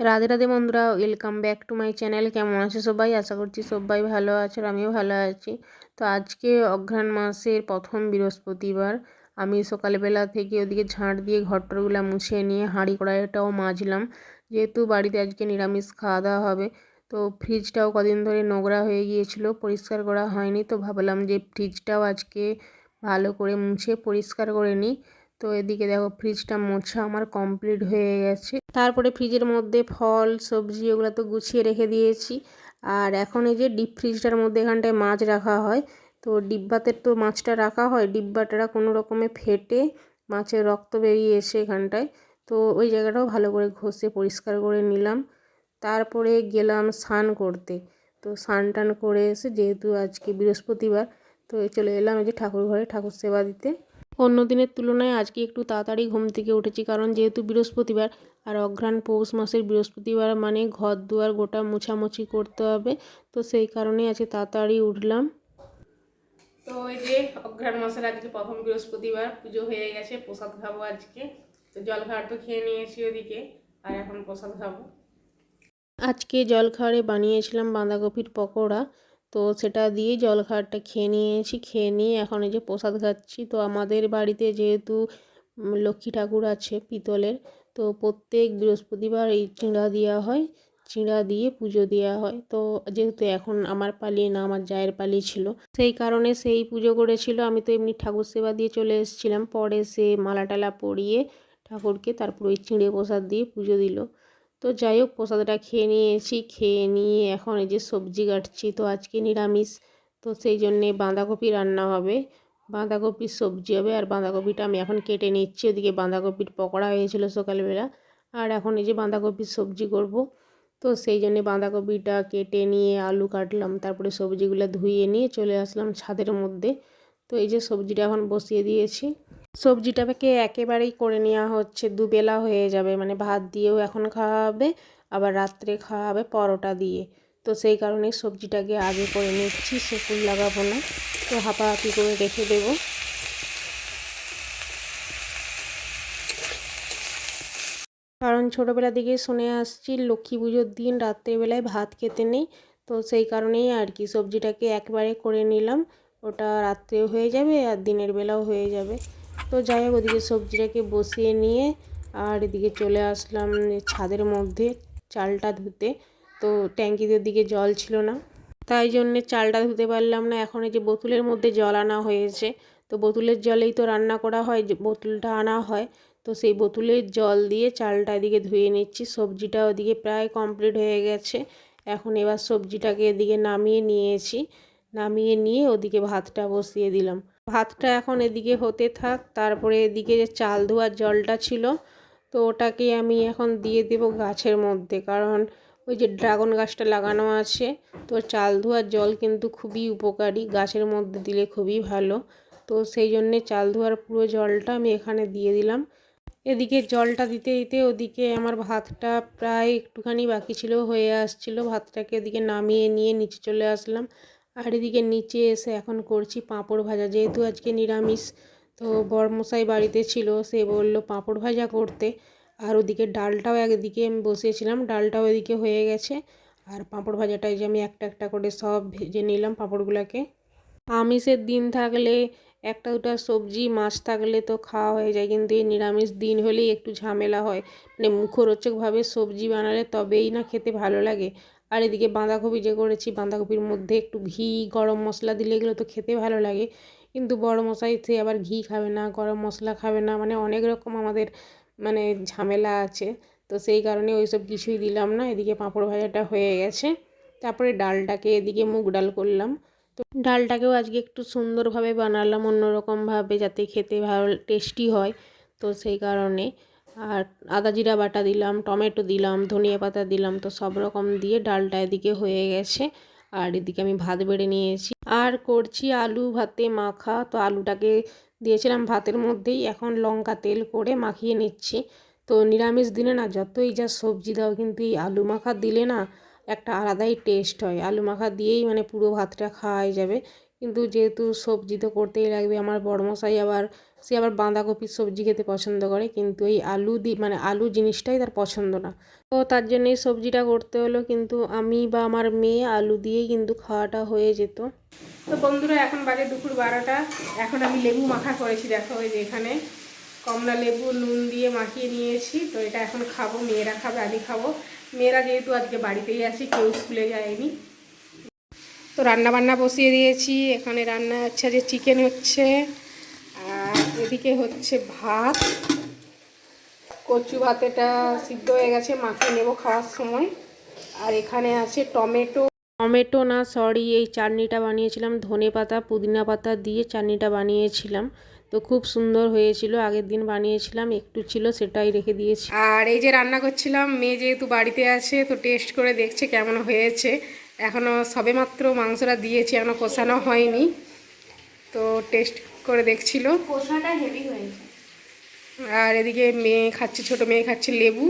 রাধে রাধে বন্ধুরা welcome back to my channel কেমন আছে সবাই? আশা করছি সবাই ভালো আছে আর আমিও ভালো আছি। তো আজকে অঘ্রাণ মাসের প্রথম বৃহস্পতিবার। আমি সকালবেলা থেকে ওদিকে ঝাঁট দিয়ে ঘরটরগুলো মুছে নিয়ে হাঁড়ি কড়াইটাও মাজলাম। যেহেতু বাড়িতে আজকে নিরামিষ খাওয়া দাওয়া হবে, তো ফ্রিজটাও কদিন ধরে নোংরা হয়ে গিয়েছিল, পরিষ্কার করা হয়নি। তো ভাবলাম যে ফ্রিজটাও আজকে ভালো করে মুছে পরিষ্কার করে নিই। তো এদিকে দেখো ফ্রিজটা মোছা আমার কমপ্লিট হয়ে গেছে। তারপরে ফ্রিজের মধ্যে ফল, সবজি ওগুলো তো গুছিয়ে রেখে দিয়েছি। আর এখন এই যে ডিপ ফ্রিজটার মধ্যে এখানটায় মাছ রাখা হয়। তো ডিব্বাতে তো মাছটা রাখা হয়, ডিব্বাটা কোনো রকমে ফেটে মাছের রক্ত বেরিয়ে এসে এখানটায়। তো ওই জায়গাটাও ভালো করে ঘষে পরিষ্কার করে নিলাম। তারপরে গেলাম স্নান করতে। তো স্নান টান করে এসে যেহেতু আজকে বৃহস্পতিবার, তো চলে এলাম এই যে ঠাকুর ঘরে ঠাকুর সেবা দিতে। অন্য দিনের তুলনায় আজকে একটু তাড়াতাড়ি ঘুম থেকে উঠেছি কারণ যেহেতু বৃহস্পতিবার আর অঘ্রাণ পৌষ মাসের বৃহস্পতিবার মানে ঘর দুয়ার গোটা মোছামুছি করতে হবে তো সেই কারণেই আজকে তাড়াতাড়ি উঠলাম। তো এই যে অঘ্রাণ মাসের আজকে প্রথম বৃহস্পতিবার পুজো হয়ে গেছে প্রসাদ খাব আজকে। তো জল খাওয়ার তো খেয়ে নিয়েছি ওদিকে আর এখন প্রসাদ খাব। আজকে জলখাবারে বানিয়েছিলাম বাঁধাকপির পকোড়া তো সেটা দিয়ে জলখাবারটা খেয়ে নিয়েছি খেয়ে নিয়ে এখন এই যে প্রসাদ খাচ্ছি। তো আমাদের বাড়িতে যেহেতু লক্ষ্মী ঠাকুর আছে পিতলের, তো প্রত্যেক বৃহস্পতিবার এই চিঁড়া দেওয়া হয়। চিঁড়া দিয়ে পুজো দেওয়া হয়। তো যেহেতু এখন আমার পালি না, আমার জায়ের পালি ছিল, সেই কারণে সেই পুজো করেছিল। আমি তো এমনি ঠাকুর সেবা দিয়ে চলে এসেছিলাম। পরে সে মালা টালা পরিয়ে ঠাকুরকে তারপর ওই চিঁড়ে প্রসাদ দিয়ে পুজো দিল। তো যাই হোক, প্রসাদটা খেয়ে নিয়েছি। খেয়ে নিয়ে এখন এই যে সবজি কাটছি, তো আজকে নিরামিষ। তো সেই জন্যে বাঁধাকপি রান্না হবে। বাঁধাকপির সবজি হবে আর বাঁধাকপিটা আমি এখন কেটে নিচ্ছি। ওদিকে বাঁধাকপির পকোড়া হয়েছিল সকালবেলা। আর এখন এই যে বাঁধাকপির সবজি করব। তো সেই জন্যে বাঁধাকপিটা কেটে নিয়ে আলু কাটলাম। তারপরে সবজিগুলো ধুয়ে নিয়ে চলে আসলাম ছাদের মধ্যে। তো এই যে সবজিটা এখন বসিয়ে দিয়েছি। সবজিটাকে একেবারেই করে নেওয়া হচ্ছে, দুবেলা হয়ে যাবে। মানে ভাত দিয়েও এখন খাওয়া হবে আবার রাত্রে খাওয়া হবে পরোটা দিয়ে। তো সেই কারণে সবজিটাকে আগে করে নিচ্ছি সেকুল লাগাবো না তো হাঁপাহাঁপি করে রেখে দেব। কারণ ছোটোবেলা দিকে শুনে আসছি, লক্ষ্মী পুজোর দিন রাত্রেবেলায় ভাত খেতে নেই। তো সেই কারণেই আর কি সবজিটাকে একবারে করে নিলাম। ওটা রাত্রেও হয়ে যাবে আর দিনের বেলাও হয়ে যাবে। তো যাই হোক, ওদিকে সবজিটাকে বসিয়ে নিয়ে আর এদিকে চলে আসলাম ছাদের মধ্যে চালটা ধুতে। তো ট্যাঙ্কিদের দিকে জল ছিল না, তাই জন্যে চালটা ধুতে পারলাম না। এখন এই যে বোতলের মধ্যে জল আনা হয়েছে, তো বোতলের জলেই তো রান্না করা হয়, যে বোতলটা আনা হয়। তো সেই বোতলের জল দিয়ে চালটা এদিকে ধুয়ে নিচ্ছি। সবজিটা ওদিকে প্রায় কমপ্লিট হয়ে গেছে। এখন এবার সবজিটাকে এদিকে নামিয়ে নিয়েছি। নামিয়ে নিয়ে ওদিকে ভাতটা বসিয়ে দিলাম। ভাতটা এখন এদিকে হতে থাক। তারপরে এদিকে যে চাল ধোয়ার জলটা ছিল, তো ওটাকে আমি এখন দিয়ে দেব গাছের মধ্যে। কারণ ওই যে ড্রাগন গাছটা লাগানো আছে, তো চাল ধোয়ার জল কিন্তু খুবই উপকারী, গাছের মধ্যে দিলে খুবই ভালো। তো সেই জন্যে চাল ধোয়ার পুরো জলটা আমি এখানে দিয়ে দিলাম। এদিকে জলটা দিতে দিতে ওদিকে আমার ভাতটা প্রায় একটুখানি বাকি ছিল, হয়ে আসছিল। ভাতটাকে এদিকে নামিয়ে নিয়ে নিচে চলে আসলাম। আর এদিকে নিচে এসে এখন করছি পাঁপড় ভাজা। যেহেতু আজকে নিরামিষ, তো বরমশাই বাড়িতে ছিল, সে বলল পাঁপড় ভাজা করতে। আর ওদিকে ডালটাও একদিকে আমি বসিয়েছিলাম, ডালটাও এদিকে হয়ে গেছে। আর পাঁপড় ভাজাটাই যে আমি একটা একটা করে সব ভেজে নিলাম পাঁপড়গুলোকে। আমিষের দিন থাকলে একটা দুটা সবজি, মাছ থাকলে তো খাওয়া হয়ে যায়, কিন্তু এই নিরামিষ দিন হলেই একটু ঝামেলা হয়। মানে মুখরোচকভাবে সবজি বানালে তবেই না খেতে ভালো লাগে। আর এদিকে বাঁধাকপি যে করেছি, বাঁধাকপির মধ্যে একটু ঘি, গরম মশলা দিলে এগুলো তো খেতে ভালো লাগে। কিন্তু বড় মশাই সে আবার ঘি খাবে না, গরম মশলা খাবে না মানে অনেক রকম আমাদের মানে ঝামেলা আছে। তো সেই কারণে ওই সব কিছুই দিলাম না, এদিকে পাঁপড় ভাজাটা হয়ে গেছে। তারপরে ডালটাকে এদিকে মুগ ডাল করলাম। তো ডালটাকেও আজকে একটু সুন্দরভাবে বানালাম, অন্যরকমভাবে যাতে খেতে ভালো, টেস্টি হয়। তো সেই কারণে আর আদা জিরা বাটা দিলাম, টমেটো দিলাম, ধনিয়া পাতা দিলাম, তো সব রকম দিয়ে ডালটা এদিকে হয়ে গেছে। আর এদিকে আমি ভাত বেড়ে নিয়েছি। আর করছি আলু ভাতে মাখা, তো আলুটাকে দিয়েছিলাম ভাতের মধ্যেই। এখন লঙ্কা তেল করে মাখিয়ে নিচ্ছি। তো নিরামিষ দিনে না, যতই যা সবজি দাও, কিন্তু এই আলু মাখা দিলে না, একটা আলাদাই টেস্ট হয়। আলু মাখা দিয়েই মানে পুরো ভাতটা খাওয়াই যাবে। কিন্তু যেহেতু সবজি তো করতেই লাগবে, আমার বড়মশাই আবার সে আবার বাঁধাকপির সবজি খেতে পছন্দ করে, কিন্তু এই আলু দি মানে আলু জিনিসটাই তার পছন্দ না। তো তার জন্য এই সবজিটা করতে হলো, কিন্তু আমি বা আমার মেয়ে আলু দিয়েই কিন্তু খাওয়াটা হয়ে যেত। তো বন্ধুরা, এখন বাজে দুপুর বারোটা। এখন আমি লেবু মাখা করেছি, দেখো ওই যে এখানে। কমলা লেবু, নুন দিয়ে মাখিয়ে নিয়েছি, তো এটা এখন খাব, মেয়েরা খাবে, আমি খাব। মেয়েরা যেহেতু আজকে বাড়িতেই আছি, কেউ স্কুলে যায়নি। তো রান্না বান্না বসিয়ে দিয়েছি, এখানে রান্না হচ্ছে যে, চিকেন হচ্ছে এদিকে হচ্ছে ভাত। কচু ভাতেটা সিদ্ধ হয়ে গেছে মাখিয়ে নেব খাওয়ার সময়। আর এখানে আছে টমেটো। টমেটো না সরি এই চাটনিটা বানিয়েছিলাম ধনে পাতা পুদিনা পাতা দিয়ে চাটনিটা বানিয়েছিলাম। তো খুব সুন্দর হয়েছিল আগের দিন বানিয়েছিলাম একটু ছিল সেটাই রেখে দিয়েছি। আর এই যে রান্না করছিলাম মেয়ে যেহেতু বাড়িতে আছে তো টেস্ট করে দেখছে কেমন হয়েছে। এখনও সবেমাত্র মাংসটা দিয়েছি এখনও কষানো হয়নি। তো টেস্ট করে দেখছিল। কষাটা হেভি হয়েছে। আর এদিকে মেয়ে খাচ্ছে ছোট মেয়ে খাচ্ছে লেবু।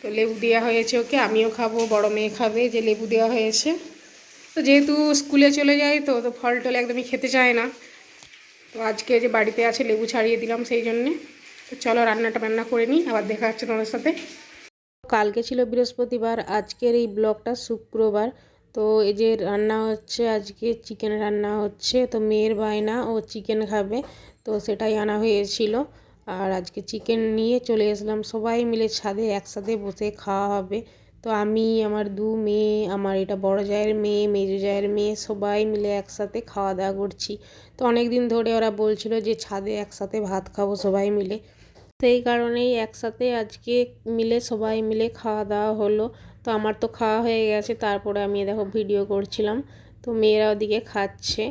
তো লেবু দেওয়া হয়েছে ওকে আমিও খাব বড় মেয়ে খাবে যে লেবু দেওয়া হয়েছে। তো যেহেতু স্কুলে চলে যায় তো তো ফল টল একদমই খেতে চায় না। তো আজকে যে বাড়িতে আছে লেবু ছাড়িয়ে দিলাম সেই জন্যে। তো চলো রান্নাটা বান্না করে নিই আবার দেখা হচ্ছে তোমাদের সাথে। কালকে ছিল বৃহস্পতিবার আজকের এই ব্লগটা শুক্রবার। তো এই যে রান্না হচ্ছে, আজকে চিকেন রান্না হচ্ছে, তো মেয়ের বায়না, ও চিকেন খাবে, তো সেটাই আনা হয়েছিল। আর আজকে চিকেন নিয়ে চলে এসলাম, সবাই মিলে ছাদে একসাথে বসে খাওয়া হবে। তো আমি, আমার দু মেয়ে, আমার এটা বড় জায়ের মেয়ে, মেজো জায়ের মেয়ে, সবাই মিলে একসাথে খাওয়া দাওয়া করছি। তো অনেক দিন ধরে ওরা বলছিল যে ছাদে একসাথে ভাত খাব সবাই মিলে। সেই কারণেই একসাথে আজকে মিলে সবাই মিলে খাওয়া দাওয়া হলো। তো আমার তো খাওয়া হয়ে গেছে, তারপরে আমি দেখো ভিডিও করছিলাম। তো মেয়েরা ওদিকে খাচ্ছে।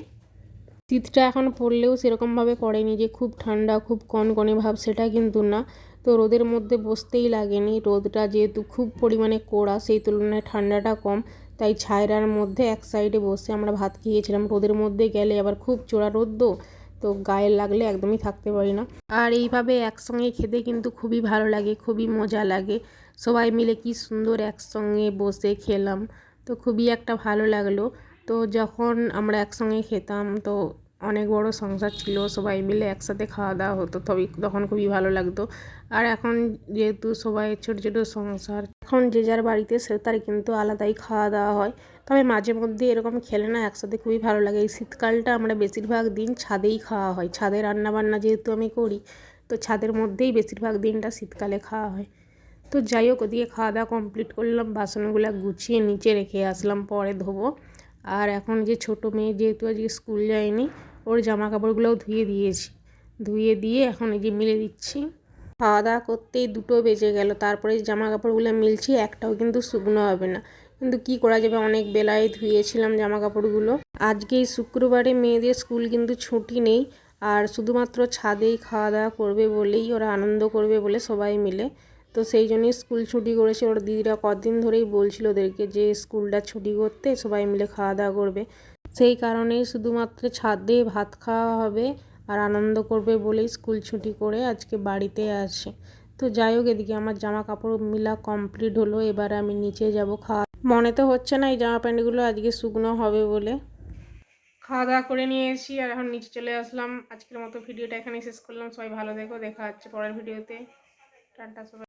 শীতটা এখন পড়লেও সেরকমভাবে পড়েনি যে খুব ঠান্ডা, খুব কনকনে ভাব, সেটা কিন্তু না। তো রোদের মধ্যে বসতেই লাগেনি। রোদটা যেহেতু খুব পরিমাণে কোড়া, সেই তুলনায় ঠান্ডাটা কম। তাই ছায়রার মধ্যে এক সাইডে বসে আমরা ভাত খেয়েছিলাম। রোদের মধ্যে গেলে আবার খুব চোরা রোদ্দ তো গায়ে লাগলে একদমই থাকতে পারি না। আর এইভাবে একসঙ্গে খেতে কিন্তু খুবই ভালো লাগে, খুবই মজা লাগে। সবাই মিলে কি সুন্দর একসঙ্গে বসে খেলাম, তো খুবই একটা ভালো লাগল। তো যখন আমরা একসঙ্গে খেতাম, তো অনেক বড় সংসার ছিল, সবাই মিলে একসাথে খাওয়া দাওয়া হতো, তবে তখন খুবই ভালো লাগতো। আর এখন যেহেতু সবাই ছোটো ছোটো সংসার, এখন যে যার বাড়িতে সে তার কিন্তু আলাদাই খাওয়া দাওয়া হয়। তবে মাঝে মধ্যে এরকম খেলে না একসাথে খুবই ভালো লাগে। এই শীতকালটা আমরা বেশিরভাগ দিন ছাদেই খাওয়া হয়। ছাদে রান্না বান্না যেহেতু আমি করি, তো ছাদের মধ্যেই বেশিরভাগ দিনটা শীতকালে খাওয়া হয়। তো যাই হোক, ওদিকে খাওয়া দাওয়া কমপ্লিট করলাম, বাসনগুলো গুছিয়ে নিচে রেখে আসলাম, পরে ধোবো। আর এখন যে ছোটো মেয়ে যেহেতু আজকে স্কুল যায়নি, ওর জামা কাপড়গুলোও ধুয়ে দিয়েছি। ধুয়ে দিয়ে এখন এই যে মিলে দিচ্ছি। খাওয়া দাওয়া করতেই দুটো বেজে গেল, তারপরে জামা কাপড়গুলো মিলছি, একটাও কিন্তু শুকনো হবে না। কিন্তু কি করা যাবে? অনেক বেলায় ধুয়েছিলাম জামা কাপড়গুলো আজকে এই শুক্রবারে মেয়েদের স্কুল কিন্তু ছুটি নেই। আর শুধুমাত্র ছাদেই খাওয়া দাওয়া করবে বলেই ওরা আনন্দ করবে বলে সবাই মিলে। তো সেই জন্যই স্কুল ছুটি করেছে। ওর দিদিরা কদিন ধরেই বলছিল ওদেরকে যে স্কুলটা ছুটি করতে সবাই মিলে খাওয়া দাওয়া করবে। সেই কারণেই শুধুমাত্র ছাদে ভাত খাওয়া হবে আর আনন্দ করবে বলেই স্কুল ছুটি করে আজকে বাড়িতে আছে তো যাই হোক, এদিকে আমার জামা কাপড় মিলা কমপ্লিট হলো। এবার আমি নিচে যাব খাওয়া মনে তো হচ্ছে না এই জামা প্যান্টগুলো আজকে শুকনো হবে বলে। খাওয়া দাওয়া করে নিয়ে নিয়েছি আর এখন নিচে চলে আসলাম। আজকের মতো ভিডিওটা এখানে শেষ করলাম। সবাই ভালো দেখো। দেখা হচ্ছে পরের ভিডিওতে। টাটা সবাই।